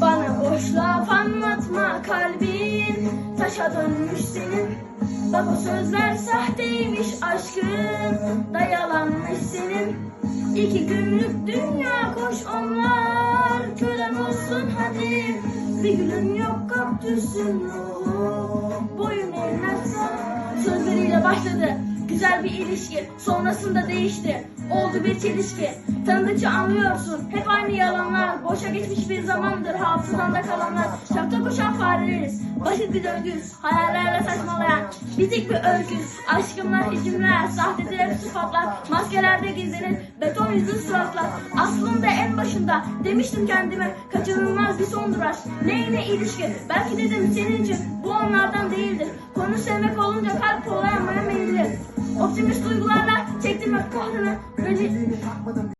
Boşluğa anlatma kalbin Taşa dönmüş senin. Bak o sözler sahteymiş aşkın Da yalanmış senin. İki günlük dünya koş onlar. Kölen olsun hadi. Bir gülün yok kaktüsün ruhu. Boyun eğmez. Sözleriyle başladı güzel bir ilişki Sonrasında değişti. Oldu bir çelişki. Tanıdıkça anlıyorsun. Hep aynı yalanlar. Boşa geçmiş bir zamandır. Hafızanda kalanlar. Şapta koşan fareleriz Basit bir döngü Hayallerle saçmalayan Bitik bir öykü Aşkımlar, hicimler Sahtedir hep sıfatlar. Maskelerde gizlenir Beton yüzlü suratlar. Aslında en başında Demiştim kendime Kaçınılmaz bir sondur aşk. Neyine ilişki Belki dedim senin için Bu onlardan değildir. Konu sevmek olunca kalp kolay Optimist duygularla çektim hep kahrını Beni